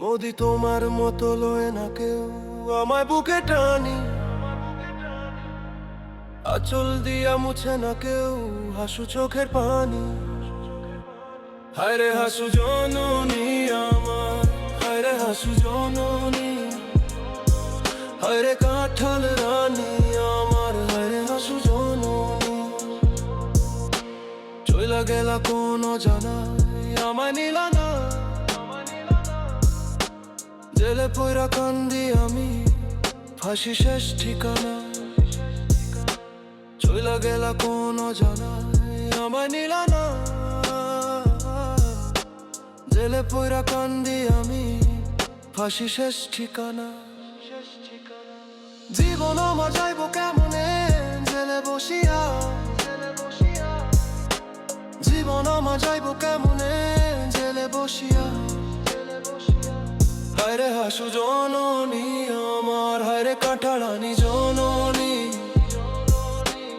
মোদি তোমার মতো লয় না কেউ আমায় বুকে টানি। আচল দিয়া মুছে না কেউ হাসু চোখের পানি। হায় রে হাসু জননী আমার হায় রে হাসু জননী। হায় রে কাঁঠাল রানী আমার হায় রে হাসু জননী। চইলা গেলা কোনো জানা আমায় নিলা জেলে পয়রা কান্দি আমি। ফাঁসি শেষ ঠিকানা চইলা গেলা কোনো জানা আমায় নিলা না। জেলে পয়রা কান্দি আমি। ফাঁসি শেষ ঠিকানা জীবন আমার যাইব কেমনে? জেলে বসিয়া। জীবন আমার যাইব কেমনে? জেলে বসিয়া। হায়রে হাসু জননী আমার হায়রে কাঁঠালানি জননী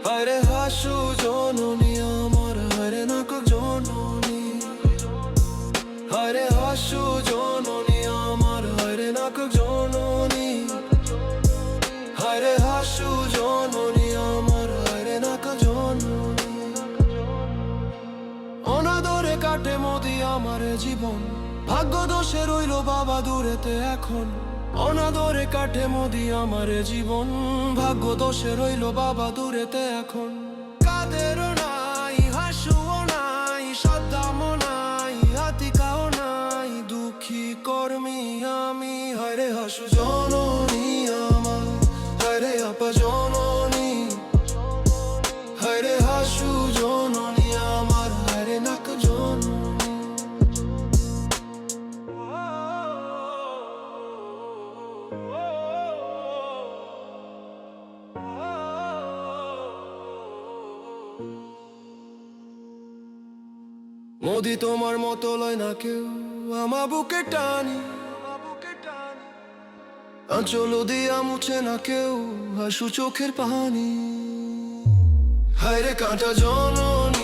হায়রে হাসু জননী আমার হায়রে নাক জননী হায়রে হাসু জননী আমার হায়রে নাক জননী হায়রে হাসু জননী আমার হায়রে নাক জননী অনাদরে কাটে মোদি আমার জীবন ভাগ্য দোষে রইল বাবা দূরেতে এখন। অনাদরে কাটে মোদি আমার জীবন। ভাগ্য দোষে রইল বাবা দূরেতে এখন। কাদের নাই, হাসুও নাই, সদ্দামও নাই, হাতিকাও নাই, দুঃখী কর্মী আমি হরে হাসু জননী। মোদি তোমার মতো লয় না কেউ, আমা বুকে টানি আঁচল দিয়া মুছে না কেউ, হাসু চোখের পানি। হায়রে কাঁটা জননী